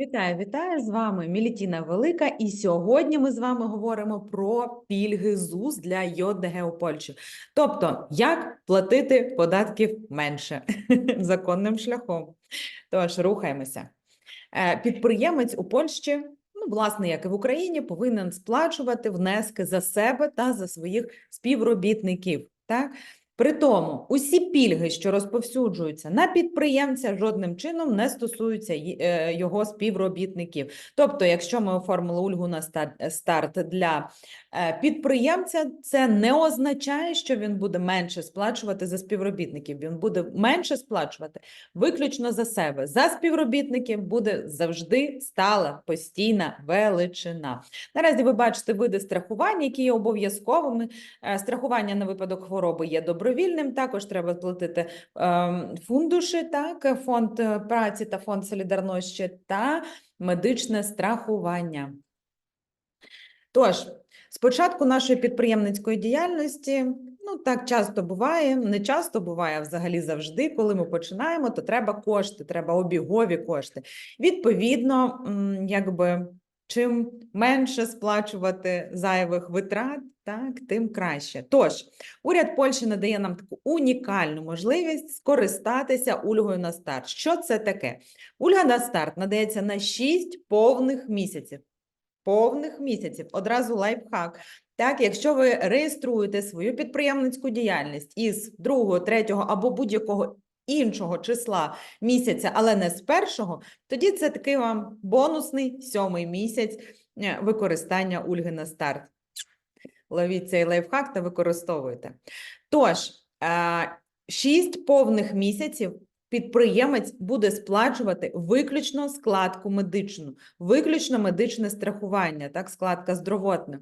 Вітаю, вітаю з вами Мілітіна Велика, і сьогодні ми з вами говоримо про пільги ЗУС для ЙОДГ у Польщі. Тобто, як платити податків менше законним шляхом. Тож, рухаємося. Е, Підприємець у Польщі, ну, власне, як і в Україні, повинен сплачувати внески за себе та за своїх співробітників. Так? При тому усі пільги, що розповсюджуються на підприємця, жодним чином не стосуються е, його співробітників. Тобто, якщо ми оформили ульгу на старт для е, підприємця, це не означає, що він буде менше сплачувати за співробітників. Він буде менше сплачувати виключно за себе. За співробітників буде завжди стала постійна величина. Наразі ви бачите види страхування, які є обов'язковими. Е, Страхування на випадок хвороби є добровільним. Також треба платити ем, фундуші, так, фонд е, праці та фонд солідарності та медичне страхування. Тож, спочатку нашої підприємницької діяльності, ну так часто буває, не часто буває, а взагалі завжди, коли ми починаємо, то треба кошти, треба обігові кошти. Відповідно, якби чим менше сплачувати зайвих витрат, так, тим краще. Тож, уряд Польщі надає нам таку унікальну можливість скористатися ульгою на старт. Що це таке? Ульга на старт надається на 6 повних місяців. Повних місяців. Одразу лайфхак. Так, якщо ви реєструєте свою підприємницьку діяльність із другого, третього або будь-якого іншого числа місяця, але не з першого, тоді це такий вам бонусний сьомий місяць е, використання ульги на старт. Ловіть цей лайфхак та використовуйте. Тож, е, шість повних місяців підприємець буде сплачувати виключно складку медичну, виключно медичне страхування, так, складка здоровотна.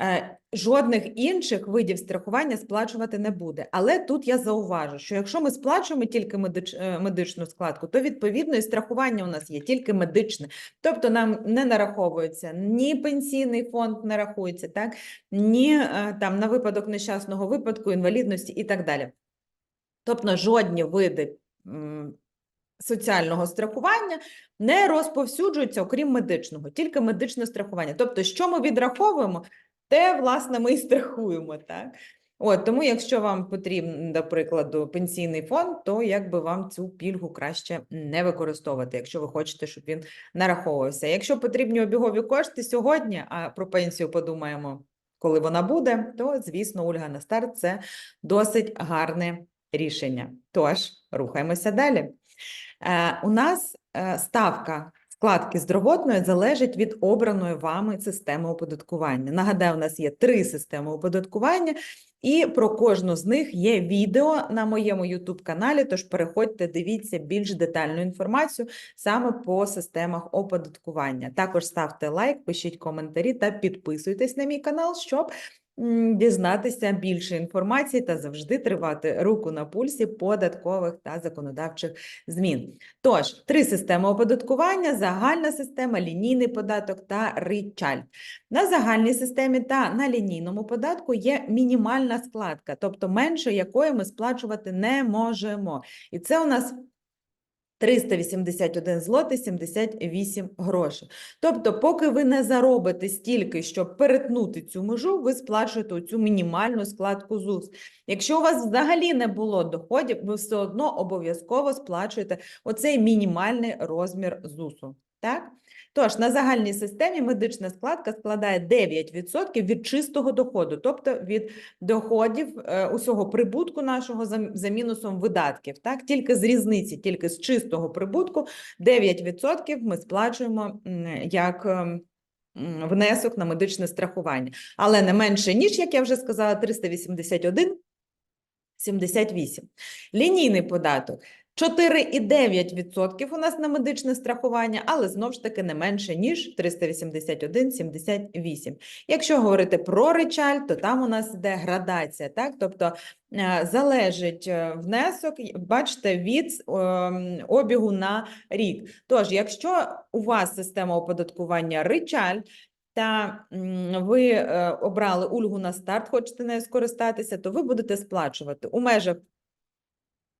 Е, Жодних інших видів страхування сплачувати не буде. Але тут я зауважу, що якщо ми сплачуємо тільки е, медичну складку, то відповідно і страхування у нас є тільки медичне. Тобто нам не нараховується ні пенсійний фонд не рахується, так, ні е, там на випадок нещасного випадку, інвалідності і так далі. Тобто жодні види соціального страхування не розповсюджуються, окрім медичного, тільки медичне страхування. Тобто, що ми відраховуємо, те, власне, ми і страхуємо. Так? От, тому, якщо вам потрібен, до прикладу, пенсійний фонд, то якби вам цю пільгу краще не використовувати, якщо ви хочете, щоб він нараховувався. Якщо потрібні обігові кошти сьогодні, а про пенсію подумаємо, коли вона буде, то, звісно, Ольга на старт це досить гарне рішення. Тож, рухаємося далі. Е, у нас е, ставка складки здоровотної залежить від обраної вами системи оподаткування. Нагадаю, у нас є три системи оподаткування, і про кожну з них є відео на моєму YouTube каналі. Тож переходьте, дивіться більш детальну інформацію саме по системах оподаткування. Також ставте лайк, пишіть коментарі та підписуйтесь на мій канал, щоб дізнатися більше інформації та завжди тривати руку на пульсі податкових та законодавчих змін. Тож, три системи оподаткування: загальна система, лінійний податок та ричаль. На загальній системі та на лінійному податку є мінімальна складка, тобто менше якої ми сплачувати не можемо. І це у нас 381 злоти 78 грошей. Тобто, поки ви не заробите стільки, щоб перетнути цю межу, ви сплачуєте цю мінімальну складку ЗУС. Якщо у вас взагалі не було доходів, ви все одно обов'язково сплачуєте оцей мінімальний розмір ЗУСу. Так? Тож, на загальній системі медична складка складає 9% від чистого доходу, тобто від доходів е, усього прибутку нашого за, мінусом видатків. Так? Тільки з різниці, тільки з чистого прибутку 9% ми сплачуємо як ем, внесок на медичне страхування. Але не менше, ніж, як я вже сказала, 381 78. Лінійний податок 4,9% у нас на медичне страхування, але знову ж таки не менше, ніж 381,78. Якщо говорити про речаль, то там у нас йде градація, так? Тобто е, залежить е, внесок, бачите, від обігу на рік. Тож, якщо у вас система оподаткування речаль, та ви е, обрали ульгу на старт, хочете нею скористатися, то ви будете сплачувати у межах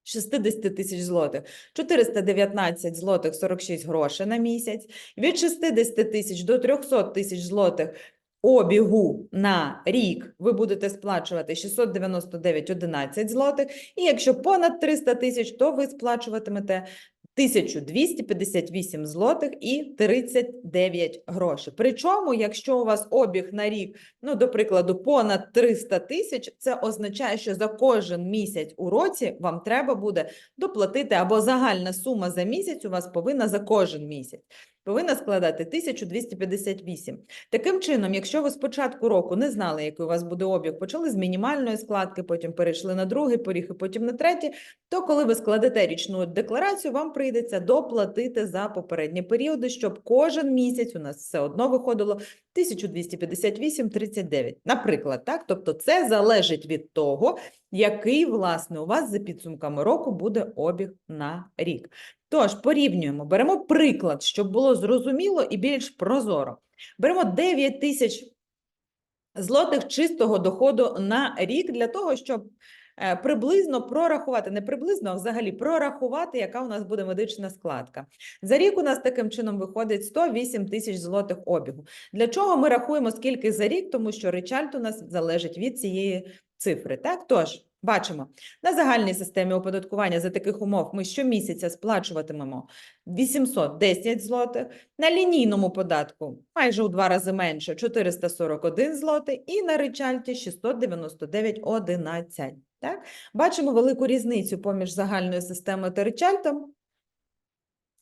60 тисяч злотих. 419 злотих 46 грошей на місяць, від 60 тисяч до 300 тисяч злотих обігу на рік ви будете сплачувати 699,11 злотих, і якщо понад 300 тисяч, то ви сплачуватимете 1258 злотих і 39 грошей. Причому, якщо у вас обіг на рік, ну, до прикладу, понад 300 тисяч, це означає, що за кожен місяць у році вам треба буде доплатити, або загальна сума за місяць у вас повинна за кожен місяць. Повинна складати 1258. Таким чином, якщо ви з початку року не знали, який у вас буде обіг, почали з мінімальної складки, потім перейшли на другий поріг і потім на третій, то коли ви складете річну декларацію, вам прийдеться доплатити за попередні періоди, щоб кожен місяць у нас все одно виходило 1258,39. Наприклад, так? Тобто це залежить від того, який, власне, у вас за підсумками року буде обіг на рік. Тож, порівнюємо, беремо приклад, щоб було зрозуміло і більш прозоро. Беремо 9 тисяч злотих чистого доходу на рік для того, щоб е, приблизно прорахувати, не приблизно, а взагалі прорахувати, яка у нас буде медична складка. За рік у нас таким чином виходить 108 тисяч злотих обігу. Для чого ми рахуємо скільки за рік? Тому що речальт у нас залежить від цієї цифри. Так, тож. Бачимо, на загальній системі оподаткування за таких умов ми щомісяця сплачуватимемо 810 злотих, на лінійному податку майже у два рази менше 441 злотий і на речальті 699,11. Так? Бачимо велику різницю поміж загальною системою та речальтом,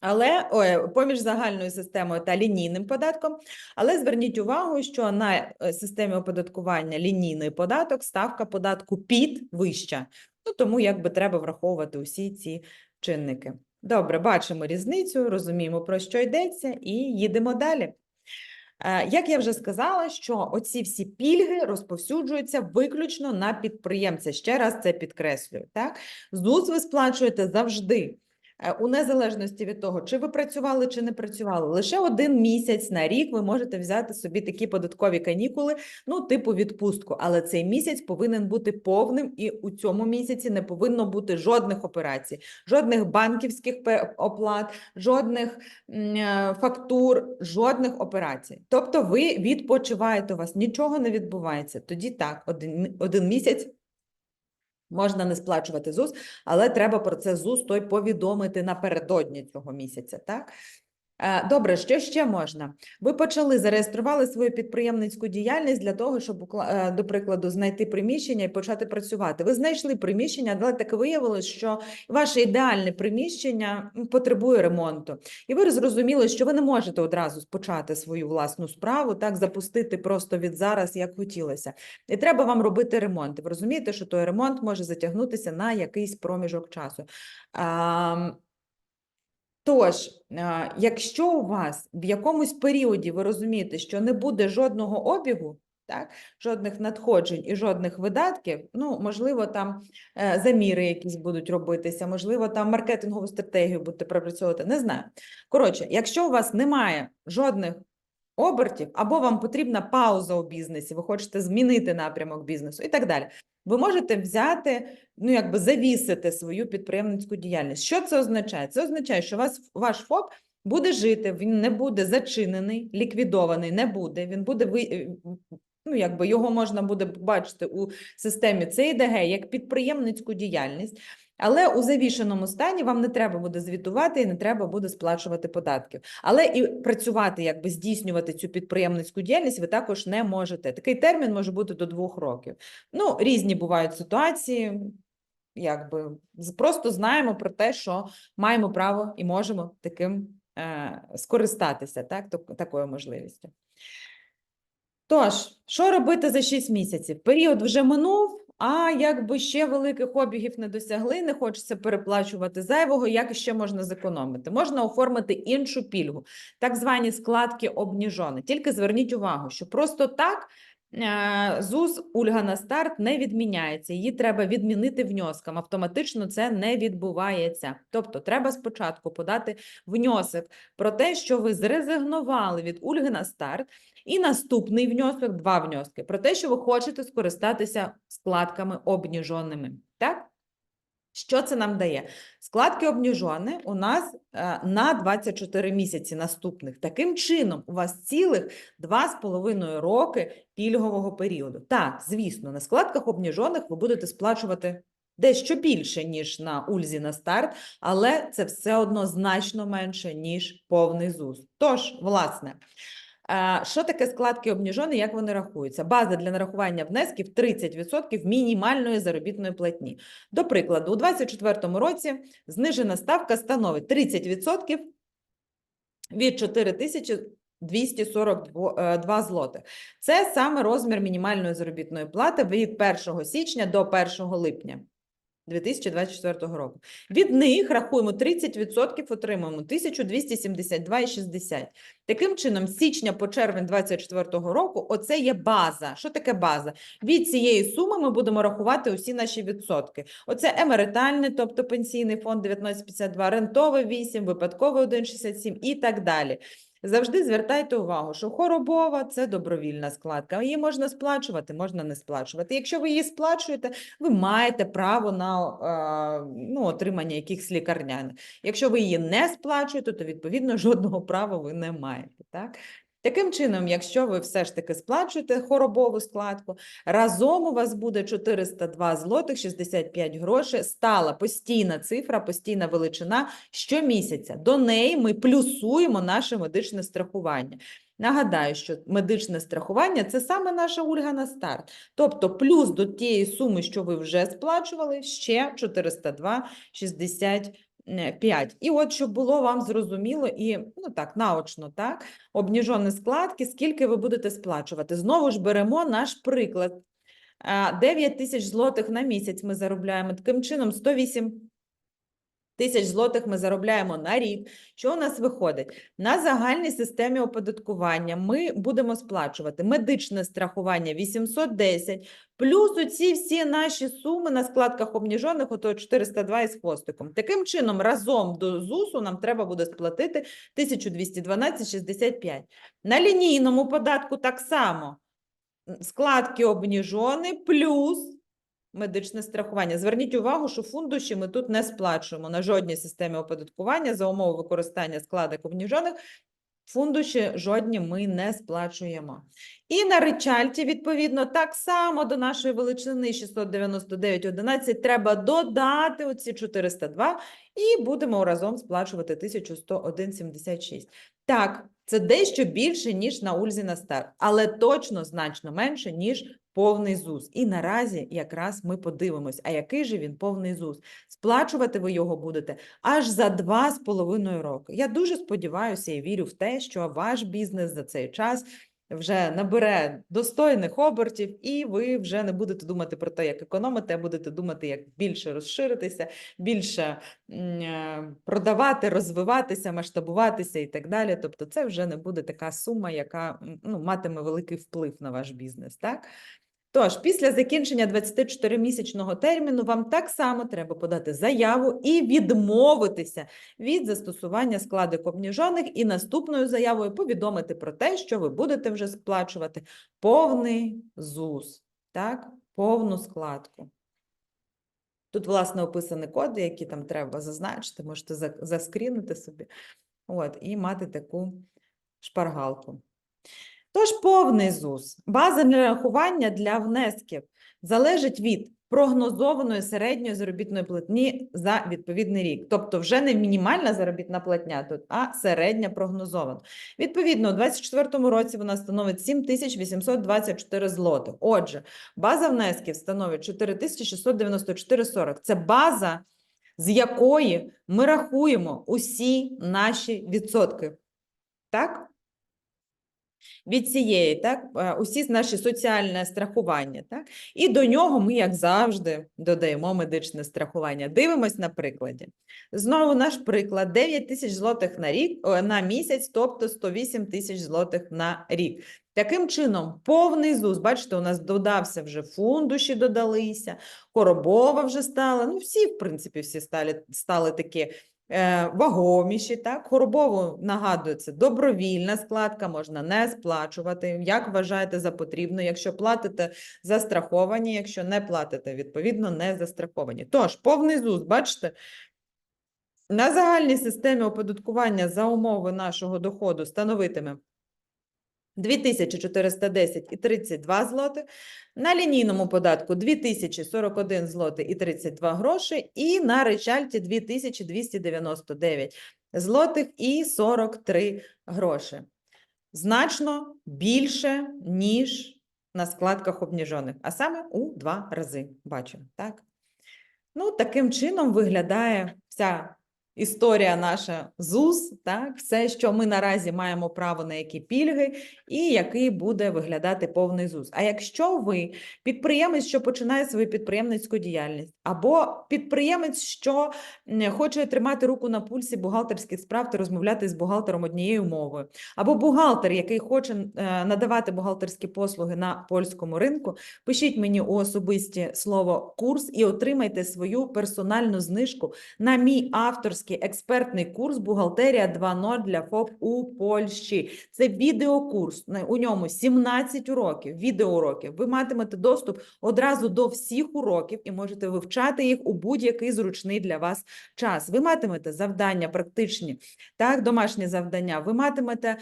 але ой, поміж загальною системою та лінійним податком. Але зверніть увагу, що на е, системі оподаткування лінійний податок ставка податку під вища. Ну, тому якби треба враховувати усі ці чинники. Добре, бачимо різницю, розуміємо, про що йдеться, і їдемо далі. Е, Як я вже сказала, що оці всі пільги розповсюджуються виключно на підприємця. Ще раз це підкреслюю. Так? ЗУС ви сплачуєте завжди. Е, У незалежності від того, чи ви працювали, чи не працювали, лише один місяць на рік ви можете взяти собі такі податкові канікули, ну, типу відпустку. Але цей місяць повинен бути повним, і у цьому місяці не повинно бути жодних операцій, жодних банківських оплат, жодних е, фактур, жодних операцій. Тобто ви відпочиваєте, у вас нічого не відбувається. Тоді так, один, один місяць. Можна не сплачувати ЗУС, але треба про це ЗУС той повідомити напередодні цього місяця. Так? Е, Добре, що ще можна? Ви почали зареєстрували свою підприємницьку діяльність для того, щоб, е, до прикладу, знайти приміщення і почати працювати. Ви знайшли приміщення, але так виявилось, що ваше ідеальне приміщення потребує ремонту. І ви зрозуміли, що ви не можете одразу почати свою власну справу, так запустити просто від зараз, як хотілося. І треба вам робити ремонт. Ви розумієте, що той ремонт може затягнутися на якийсь проміжок часу. Тож, якщо у вас в якомусь періоді ви розумієте, що не буде жодного обігу, так, жодних надходжень і жодних видатків, ну, можливо, там е, заміри якісь будуть робитися, можливо, там маркетингову стратегію будете пропрацьовувати, не знаю. Коротше, якщо у вас немає жодних обертів, або вам потрібна пауза у бізнесі, ви хочете змінити напрямок бізнесу і так далі. Ви можете взяти, ну якби завісити свою підприємницьку діяльність. Що це означає? Це означає, що вас, ваш ФОП буде жити, він не буде зачинений, ліквідований, не буде. Він буде ви, е, ну якби його можна буде бачити у системі ЦІДГ як підприємницьку діяльність. Але у завішеному стані вам не треба буде звітувати і не треба буде сплачувати податків. Але і працювати, якби здійснювати цю підприємницьку діяльність ви також не можете. Такий термін може бути до двох років. Ну, різні бувають ситуації. Якби просто знаємо про те, що маємо право і можемо таким е, скористатися, так, такою можливістю. Тож, що робити за 6 місяців? Період вже минув, а якби ще великих обігів не досягли, не хочеться переплачувати зайвого, як ще можна зекономити? Можна оформити іншу пільгу, так звані складки обніжони. Тільки зверніть увагу, що просто так е, ЗУС Ульга на старт не відміняється. Її треба відмінити внеском. Автоматично це не відбувається. Тобто, треба спочатку подати внесок про те, що ви зрезигнували від Ульги на старт. І наступний внесок, два внески, про те, що ви хочете скористатися складками обніженими. Так? Що це нам дає? Складки обніжони у нас е, на 24 місяці наступних. Таким чином, у вас цілих 2,5 роки пільгового періоду. Так, звісно, на складках обніжоних ви будете сплачувати дещо більше, ніж на ульзі на старт, але це все одно значно менше, ніж повний ЗУЗ. Тож, власне, що таке складки обніжони, як вони рахуються? База для нарахування внесків 30% мінімальної заробітної платні. До прикладу, у 2024 році знижена ставка становить 30% від 4242 е, злотих. Це саме розмір мінімальної заробітної плати від 1 січня до 1 липня. 2024 року. Від них рахуємо 30%, отримуємо 1272,60. Таким чином, з січня по червень 2024 року, оце є база. Що таке база? Від цієї суми ми будемо рахувати усі наші відсотки. Оце емеритальний, тобто пенсійний фонд 1952, рентовий 8, випадковий 1,67 і так далі. Завжди звертайте увагу, що хоробова це добровільна складка. Її можна сплачувати, можна не сплачувати. Якщо ви її сплачуєте, ви маєте право на е, ну, отримання якихось лікарняних. Якщо ви її не сплачуєте, то відповідно жодного права ви не маєте. Так? Таким чином, якщо ви все ж таки сплачуєте хоробову складку, разом у вас буде 402 злотих 65 грошей, стала постійна цифра, постійна величина щомісяця. До неї ми плюсуємо наше медичне страхування. Нагадаю, що медичне страхування це саме наша ульга на старт. Тобто плюс до тієї суми, що ви вже сплачували, ще 402,65. 5. І от, щоб було вам зрозуміло і, ну так, наочно, так, обніжені складки, скільки ви будете сплачувати. Знову ж беремо наш приклад. 9 тисяч злотих на місяць ми заробляємо. Таким чином, 108 тисяч злотих ми заробляємо на рік. Що у нас виходить? На загальній системі оподаткування ми будемо сплачувати медичне страхування 810, плюс оці всі наші суми на складках обніжених, ото 402 із хвостиком. Таким чином, разом до ЗУСу нам треба буде сплатити 1212,65. На лінійному податку так само. Складки обніжені плюс медичне страхування. Зверніть увагу, що фундуші ми тут не сплачуємо на жодній системі оподаткування за умови використання складок обніжених. Фундуші жодні ми не сплачуємо. І на речальті, відповідно, так само до нашої величини 699,11 треба додати оці 402 і будемо разом сплачувати 1101,76. Так, це дещо більше, ніж на Ульзі на старт, але точно значно менше, ніж повний ЗУЗ. І наразі якраз ми подивимось, а який же він повний ЗУЗ. Сплачувати ви його будете аж за два з половиною роки. Я дуже сподіваюся і вірю в те, що ваш бізнес за цей час вже набере достойних обертів, і ви вже не будете думати про те, як економити, а будете думати, як більше розширитися, більше е, продавати, розвиватися, масштабуватися і так далі. Тобто, це вже не буде така сума, яка ну, матиме великий вплив на ваш бізнес. Так? Тож, після закінчення 24-місячного терміну вам так само треба подати заяву і відмовитися від застосування складок обніжених і наступною заявою повідомити про те, що ви будете вже сплачувати повний ЗУС, так, повну складку. Тут, власне, описані коди, які там треба зазначити, можете заскрінити собі от, і мати таку шпаргалку. Тож повний ЗУС, база для рахування для внесків залежить від прогнозованої середньої заробітної платні за відповідний рік. Тобто вже не мінімальна заробітна платня тут, а середня прогнозована. Відповідно, у 2024 році вона становить 7824 злотих. Отже, база внесків становить 4694,40. Це база, з якої ми рахуємо усі наші відсотки. Так? Від цієї, так, е, усі наші соціальне страхування, так, і до нього ми, як завжди, додаємо медичне страхування. Дивимось на прикладі. Знову наш приклад: 9 тисяч злотих на рік на місяць, тобто 108 тисяч злотих на рік. Таким чином, повний ЗУС, бачите, у нас додався вже фундуші, додалися, коробова вже стала. Ну, всі, в принципі, всі стали, стали такі е, вагоміші, так? Хоробову, нагадую, це добровільна складка, можна не сплачувати. Як вважаєте за потрібно, якщо платите застраховані, якщо не платите, відповідно, не застраховані. Тож, повний ЗУС, бачите, на загальній системі оподаткування за умови нашого доходу становитиме 2410 і 32 злоти, на лінійному податку 2041 злоти і 32 гроші, і на речальті 2299 злотих і 43 гроші. Значно більше, ніж на складках обніжених, а саме у два рази, бачимо, так? Ну, таким чином виглядає вся історія наша ЗУС, так, все, що ми наразі маємо право на які пільги, і який буде виглядати повний ЗУС. А якщо ви підприємець, що починає свою підприємницьку діяльність, або підприємець, що хоче тримати руку на пульсі бухгалтерських справ та розмовляти з бухгалтером однією мовою, або бухгалтер, який хоче е, надавати бухгалтерські послуги на польському ринку, пишіть мені у особисті слово курс і отримайте свою персональну знижку на мій авторський експертний курс Бухгалтерія 2.0 для ФОП у Польщі. Це відеокурс. У ньому 17 уроків, відеоуроків. Ви матимете доступ одразу до всіх уроків і можете вивчати їх у будь-який зручний для вас час. Ви матимете завдання практичні, так, домашні завдання. Ви матимете,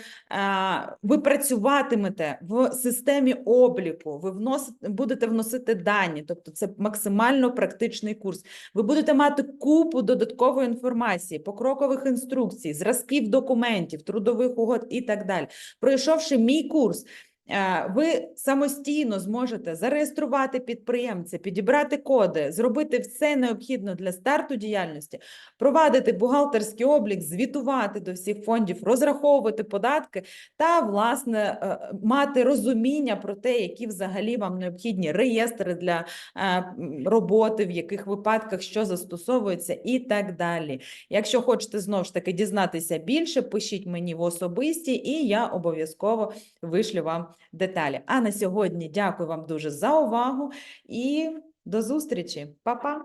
ви працюватимете в системі обліку, ви вносите, будете вносити дані, тобто це максимально практичний курс. Ви будете мати купу додаткової інформації, покрокових інструкцій, зразків документів, трудових угод і так далі. Пройшовши мій курс, ви самостійно зможете зареєструвати підприємця, підібрати коди, зробити все необхідне для старту діяльності, провадити бухгалтерський облік, звітувати до всіх фондів, розраховувати податки та, власне, е, мати розуміння про те, які взагалі вам необхідні реєстри для е, роботи, в яких випадках що застосовується, і так далі. Якщо хочете знову ж таки дізнатися більше, пишіть мені в особисті, і я обов'язково вишлю вам деталі. А на сьогодні дякую вам дуже за увагу і до зустрічі. Па-па!